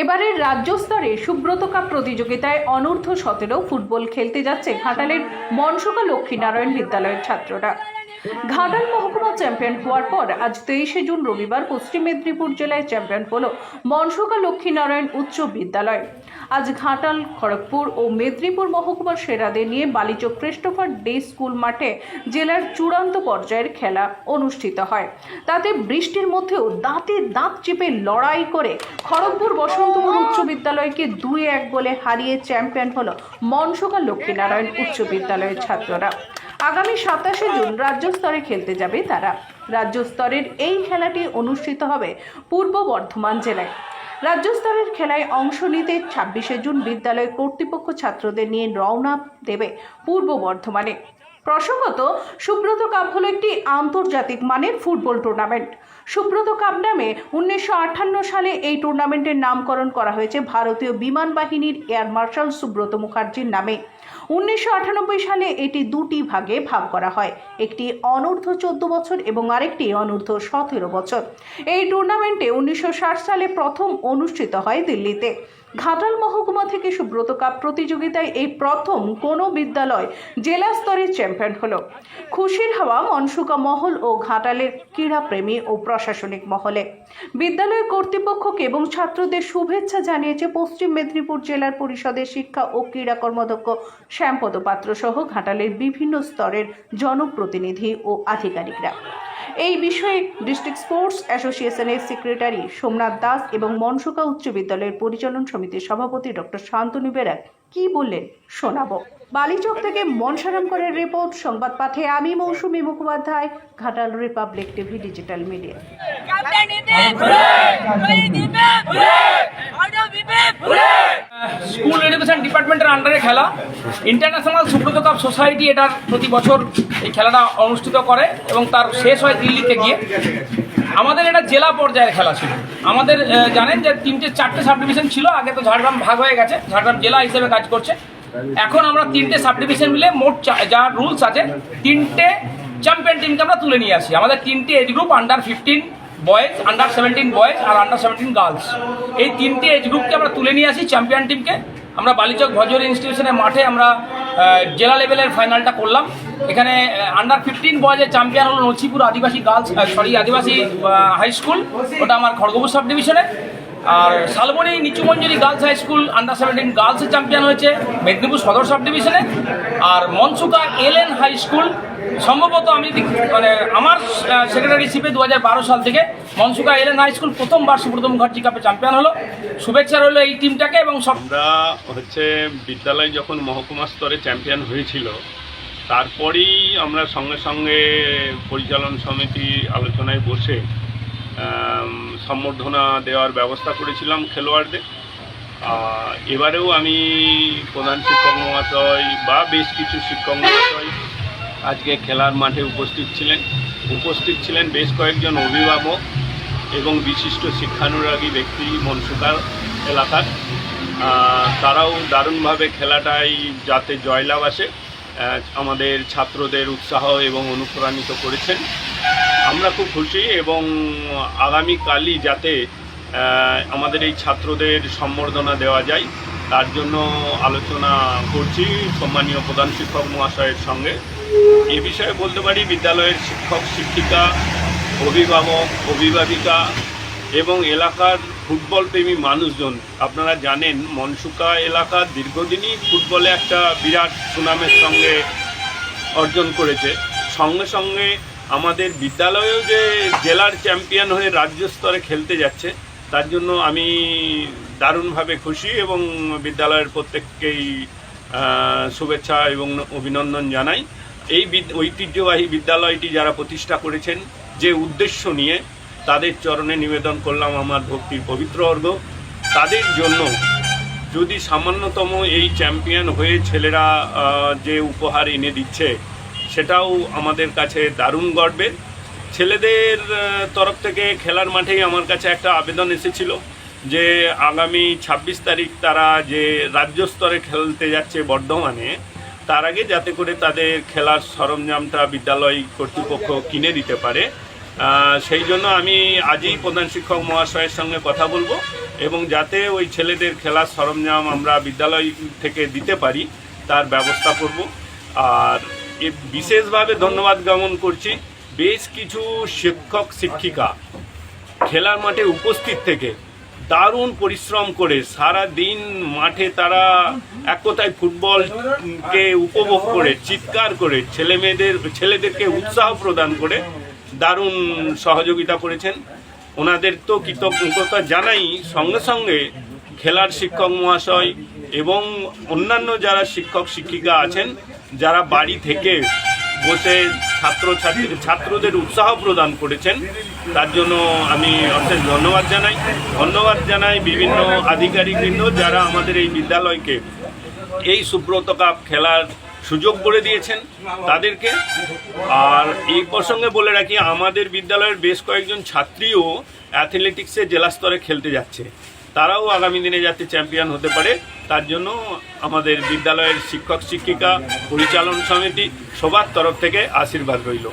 এবারের রাজ্য স্তরে সুব্রত কাপ প্রতিযোগিতায় অনূর্ধ্ব সতেরো ফুটবল খেলতে যাচ্ছে ঘাটালের মনসুকা লক্ষ্মীনারায়ণ বিদ্যালয়ের ছাত্ররা। ঘাটাল মহকুমা চ্যাম্পিয়ন হওয়ার পর আজ তেইশে জুন রবিবার পশ্চিম মেদিনীপুর জেলায় চ্যাম্পিয়ন হল মনসুকা লক্ষ্মীনারায়ণ উচ্চ বিদ্যালয়। আজ ঘাটাল, খড়গপুর ও মেদিনীপুর মহকুমার সেরাদের নিয়ে বালিচক ক্রিস্টোফার ডে স্কুল মাঠে জেলার চূড়ান্ত পর্যায়ের খেলা অনুষ্ঠিত হয়। তাতে বৃষ্টির মধ্যেও দাঁতে দাঁত চেপে লড়াই করে খড়গপুর বসন্তপুর উচ্চ বিদ্যালয়কে দুই এক গোলে হারিয়ে চ্যাম্পিয়ন হল মনসুকা লক্ষ্মীনারায়ণ উচ্চ বিদ্যালয়ের ছাত্ররা। আগামী সাতাশে জুন রাজ্য স্তরে খেলতে যাবে তারা। রাজ্য স্তরের এই খেলাটি অনুষ্ঠিত হবে পূর্ব বর্ধমান জেলায়। রাজ্য স্তরের খেলায় অংশ নিতে ছাব্বিশে জুন বিদ্যালয় কর্তৃপক্ষ ছাত্রদের নিয়ে রওনা দেবে পূর্ব বর্ধমানে। প্রসঙ্গত, সুব্রত কাপ হলো একটি আন্তর্জাতিক মানের ফুটবল টুর্নামেন্ট সুব্রত কাপ নামে উনিশশো আটান্ন সালে এই টুর্নামেন্টের নামকরণ করা হয়েছে ভারতীয় বিমান বাহিনীর এয়ার মার্শাল সুব্রত মুখার্জির নামে। উনিশশো আটানব্বই সালে এটি দুটি ভাগে ভাগ করা হয়, একটি অনূর্ধ্ব চোদ্দ বছর এবং আরেকটি অনূর্ধ্ব সতেরো বছর। এই টুর্নামেন্টে উনিশশো ষাট সালে প্রথম অনুষ্ঠিত হয় দিল্লিতে। ঘাটাল মহকুমা থেকে সুব্রত কাপ প্রতিযোগিতায় এই প্রথম কোনো বিদ্যালয় জেলা স্তরের চ্যাম্পিয়ন হলো। খুশির হাওয়া, মনসুকা মহল ও ঘাটালের ক্রীড়াপ্রেমী ও প্রশাসনিক মহলে। বিদ্যালয় কর্তৃপক্ষকে এবং ছাত্রদের শুভেচ্ছা জানিয়েছে পশ্চিম মেদিনীপুর জেলার পরিষদের শিক্ষা ও ক্রীড়া কর্মাধ্যক্ষ শ্যামপদ পাত্র সহ ঘাটালের বিভিন্ন স্তরের জনপ্রতিনিধি ও আধিকারিকরা। এই বিষয়ে ডিস্ট্রিক্ট স্পোর্টস অ্যাসোসিয়েশনের সেক্রেটারি সোমনাথ দাস এবং মনসুকা উচ্চ বিদ্যালয়ের পরিচালন সমিতির সভাপতি ডক্টর শান্তনু বেরাক কি বললেন শোনাবো। বালিচক থেকে মনসারাম করের রিপোর্ট সংবাদ পাঠে আমি Mousumi Mukhopadhyay Ghatal Republic TV digital media. Captain school education ডিপার্টমেন্টের আন্ডারে খেলা। ইন্টারন্যাশনাল সুব্রত কাপ সোসাইটি এটার প্রতি বছর এই খেলাটা অনুষ্ঠিত করে এবং তার শেষ হয় দিল্লিতে গিয়ে। আমাদের এটা জেলা পর্যায়ের খেলা ছিল। আমাদের জানেন যে তিনটে, চারটে সাব ডিভিশন ছিল, আগে তো ঝাড়গ্রাম ভাগ হয়ে গেছে, ঝাড়গ্রাম জেলা হিসেবে কাজ করছে। এখন আমরা তিনটে সাব ডিভিশন মিলে মোট যা রুলস আছে, তিনটে চ্যাম্পিয়ন টিমকে আমরা তুলে নিয়ে আসি। আমাদের তিনটে age group under fifteen boys under seventeen boys আর আন্ডার সেভেন্টিন গার্লস এই তিনটে এজ গ্রুপকে আমরা তুলে নিয়ে আসি চ্যাম্পিয়ন টিমকে আমরা বালিচক ভজর ইনস্টিটিউশনের মাঠে আমরা জেলা লেভেলের ফাইনালটা করলাম। এখানে আন্ডার ফিফটিন বয়েজের চ্যাম্পিয়ন হলো Nachhipur Adivasi girls sorry Adivasi high school ওটা আমার খড়গপুর সাব ডিভিশনে আর Salboni Nichumanjuri girls high school under seventeen গার্লসের champion হয়েছে মেদিনীপুর সদর সাব ডিভিশনে আর Mansuka L N high school সম্ভবত আমি মানে আমার সেক্রেটারিশিপে দু হাজার বারো সাল থেকে মনসুকা এলেন হাই স্কুল প্রথমবার সুব্রত মুখার্জি কাপে চ্যাম্পিয়ন হলো। শুভেচ্ছা রইল এই টিমটাকে এবং আমরা হচ্ছে বিদ্যালয় যখন মহকুমা স্তরে চ্যাম্পিয়ন হয়েছিল, তারপরেই আমরা সঙ্গে সঙ্গে পরিচালন সমিতি আলোচনায় বসে সম্বর্ধনা দেওয়ার ব্যবস্থা করেছিলাম খেলোয়াড়দের। এবারেও আমি প্রধান শিক্ষক মহাশয় বা বেশ কিছু শিক্ষক মহাশয় আজকে খেলার মাঠে উপস্থিত ছিলেন। উপস্থিত ছিলেন বেশ কয়েকজন অভিভাবক এবং বিশিষ্ট শিক্ষানুরাগী ব্যক্তি মনসুকার এলাকার। তারাও দারুণভাবে খেলাটাই যাতে জয়লাভ আসে আমাদের ছাত্রদের উৎসাহ এবং অনুপ্রাণিত করেছেন। আমরা খুব খুশি এবং আগামীকালই যাতে আমাদের এই ছাত্রদের সম্বর্ধনা দেওয়া যায়। তার জন্য আলোচনা করছি সম্মানীয় প্রধান শিক্ষক মহাশয়ের সঙ্গে। এ বিষয়ে বলতে পারি, বিদ্যালয়ের শিক্ষক, শিক্ষিকা, অভিভাবক, অভিভাবিকা এবং এলাকার ফুটবল প্রেমী মানুষজন। আপনারা জানেন, মনসুকা এলাকা দীর্ঘদিনই ফুটবলে একটা বিরাট সুনামের সঙ্গে অর্জন করেছে। সঙ্গে সঙ্গে আমাদের বিদ্যালয়েও যে জেলার চ্যাম্পিয়ন হয়ে রাজ্য স্তরে খেলতে যাচ্ছে তার জন্য আমি দারুণভাবে খুশি এবং বিদ্যালয়ের প্রত্যেককেই শুভেচ্ছা এবং অভিনন্দন জানাই। এই ঐতিহ্যবাহী বিদ্যালয়টি যারা প্রতিষ্ঠা করেছেন, যে উদ্দেশ্য নিয়ে তাদের চরণে নিবেদন করলাম আমার ভক্তির পবিত্র অর্ঘ। তাদের জন্য যদি সামান্যতম এই চ্যাম্পিয়ন হয়ে ছেলেরা যে উপহার এনে দিচ্ছে, সেটাও আমাদের কাছে দারুণ গর্বের। ছেলেদের তরফ থেকে খেলার মাঠেই আমার কাছে একটা আবেদন এসেছিল যে আগামী ছাব্বিশ তারিখ তারা যে রাজ্য স্তরে খেলতে যাচ্ছে বর্ধমানে, তার আগে যাতে করে তাদের খেলার সরঞ্জামটা বিদ্যালয় কর্তৃপক্ষ কিনে দিতে পারে। সেই জন্য আমি আজই প্রধান শিক্ষক মহাশয়ের সঙ্গে কথা বলব এবং যাতে ওই ছেলেদের খেলার সরঞ্জাম আমরা বিদ্যালয় থেকে দিতে পারি, তার ব্যবস্থা করব। আর বিশেষভাবে ধন্যবাদ জ্ঞাপন করছি। বেশ কিছু শিক্ষক, শিক্ষিকা খেলার মাঠে উপস্থিত থেকে দারুণ পরিশ্রম করে সারা দিন মাঠে তারা এক কথায় ফুটবলকে উপভোগ করে, চিৎকার করে ছেলে মেয়েদের ছেলেদেরকে উৎসাহ প্রদান করে দারুণ সহযোগিতা করেছেন। ওনাদের তো কৃতজ্ঞতা জানাই সঙ্গে সঙ্গে খেলার শিক্ষক মহাশয় এবং অন্যান্য যারা শিক্ষক, শিক্ষিকা আছেন, যারা বাড়ি থেকে বসে ছাত্র ছাত্রী ছাত্রদের উৎসাহ প্রদান করেছেন। তার জন্য আমি অশেষ ধন্যবাদ জানাই। ধন্যবাদ জানাই বিভিন্ন আধিকারিকবৃন্দ যারা আমাদের এই বিদ্যালয়কে এই সুব্রত কাপ খেলার সুযোগ করে দিয়েছেন তাদেরকে। আর এই প্রসঙ্গে বলে রাখি, আমাদের বিদ্যালয়ের বেশ কয়েকজন ছাত্রীও অ্যাথলেটিক্সে জেলা স্তরে খেলতে যাচ্ছে। তারাও আগামী দিনে যাতে চ্যাম্পিয়ন হতে পারে। তার জন্য আমাদের বিদ্যালয়ের শিক্ষক, শিক্ষিকা, পরিচালন সমিতি সবার তরফ থেকে আশীর্বাদ রইল।